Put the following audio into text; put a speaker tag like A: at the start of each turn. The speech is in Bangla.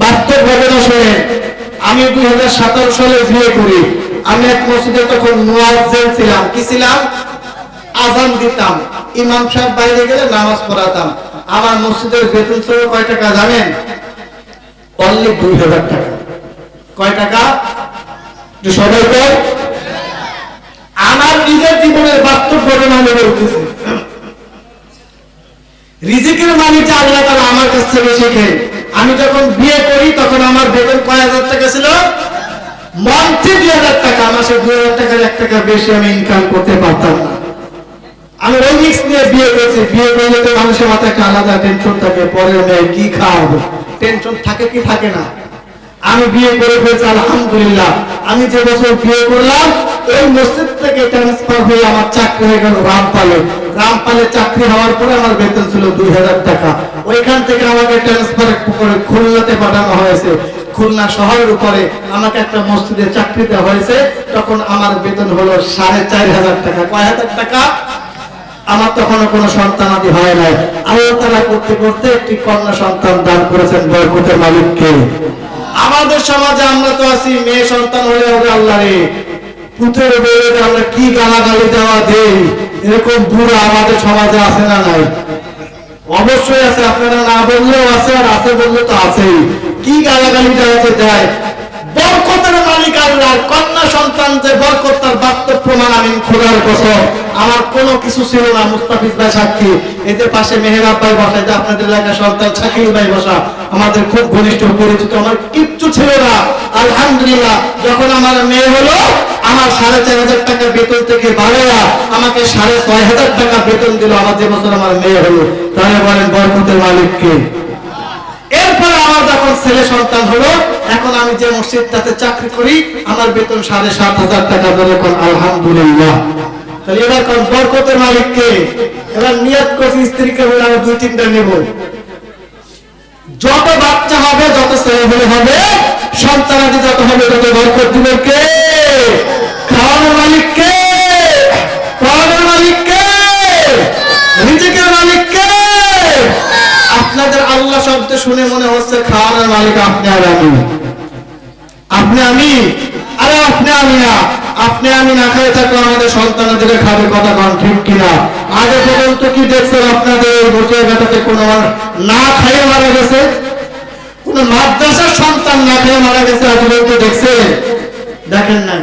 A: বাস্তব ঘটনা শুনে আমি দুই হাজার সতেরো সালে বিয়ে করি। আমি এক মসজিদে তখন মুয়াজ্জিন ছিলাম। কি ছিলাম? আজান দিতাম। ইমাম সাহেব বাইরে গেলে নামাজ পড়াতাম। আমার মসজিদের বেতন ছিল কয় টাকা জানেন? অনলি দুই হাজার টাকা। কয় টাকা? সবাই আমার নিজের জীবনের বাস্তব ঘটনা আমি বলতেছি। রিজিকের মালিকটা আল্লাহ তাআলা আমার কাছ থেকে শেখে। আমি যখন বিয়ে করি, তখন আমার বেতন কয় হাজার টাকা ছিল? মন্থে দুই হাজার টাকা। মাসে দুই হাজার টাকার এক টাকা বেশি আমি ইনকাম করতে পারতাম না। আমি ওই রিক্স নিয়ে বিয়ে করেছি। বিয়ে করলে তো মানুষের মাথায় একটা আলাদা টেনশন থাকে। পরে মেয়ে কি খাওয়াবো? টেনশন থাকে কি থাকে না। আমি বিয়ে করে ফেলছি, আলহামদুলিল্লাহ। আমি যে বছর বিয়ে করলাম ওই মসজিদ থেকে ট্রান্সফার হয়ে আমার চাকরি হয়ে গেল রামপালে। রামপালে চাকরি হওয়ার পরে আমার বেতন ছিল দুই হাজার টাকা। ওইখান থেকে আমাকে ট্রান্সফার করে খুলনাতে পাঠানো হয়েছে। খুলনা শহরের উপরে আমাকে একটা মসজিদে চাকরি দেওয়া হয়েছে। তখন আমার বেতন হলো সাড়ে চার হাজার টাকা। কয় হাজার টাকা? আমার তখনও কোনো সন্তান আদি হয় নাই। আল্লাহ তারা করতে করতে একটি কন্যা সন্তান দান করেছেন বরকতের মালিককে। আমাদের সমাজে আমরা তো আছি, মেয়ে সন্তান হলে হবে আল্লাহ রে। পুত্রের বউকে আমরা কি গালাগালি দেওয়া দেই? এরকম বুড়া আমাদের সমাজে আছে না নাই? অবশ্যই আছে, আপনারা না বললেও আছে আর আছে বললে তো আছেই। কি গালাগালি দেওয়া যে দেয়? বরকতের মালিক আল্লাহ কন্যা সন্তান যে বরকত তার বাস্তব প্রমাণ আমি খোদার কসম, আমার কোনো কিছু ছিল না, মুস্তাফিজ ভাই সাক্ষী। এই যে পাশে মেহেরাব ভাই বসা যে আপনাদের এলাকার সন্তান শাকিল ভাই বসা, আমাদের খুব ঘনিষ্ঠ পরিচিত, আমার কিচ্ছু ছিল না। আলহামদুলিল্লাহ, যখন আমার মেয়ে হলো, আমার সাড়ে চার হাজার টাকা বেতন থেকে বাড়াইয়া আমাকে সাড়ে ছয় হাজার টাকা বেতন দিল, আমার যে বছর আমার মেয়ে হলো। তাহলে বলেন বরকতের মালিককে এরপরে আমার যখন ছেলে সন্তান হলো, এখন আমি যে মসজিদটাতে চাকরি করি, আমার বেতন সাড়ে সাত হাজার টাকা ধরে এখন আলহামদুলিল্লাহ। তাহলে এবার বরকতের মালিককে এবার নিয়ত করছি স্ত্রীকে বলে আমি দুই তিনটা নেব। যত বাচ্চা হবে, যত ছেলে হবে যত হবে, তত বরকত কে? খাওয়ানোর মালিক কে? পড়ানোর মালিক কে? রিজিকের মালিক কে? আপনাদের আল্লাহ শব্দ শুনে মনে হচ্ছে, খাওয়ানোর মালিক আপনি আর আমি। আপনি আমি? আরে আপনি আমি না। আপনি আমি না খেয়ে থাকলে আমাদের সন্তানদের খাবে কথা কন, ঠিক কিনা? আগে পর্যন্ত কি দেখছেন আপনাদের বসে বেটাতে কোনো না খাইয়ে মারা গেছে? কোন মাদ্রাসার সন্তান না খেয়ে মারা গেছে, আজ পর্যন্ত দেখছেন? দেখেন নাই?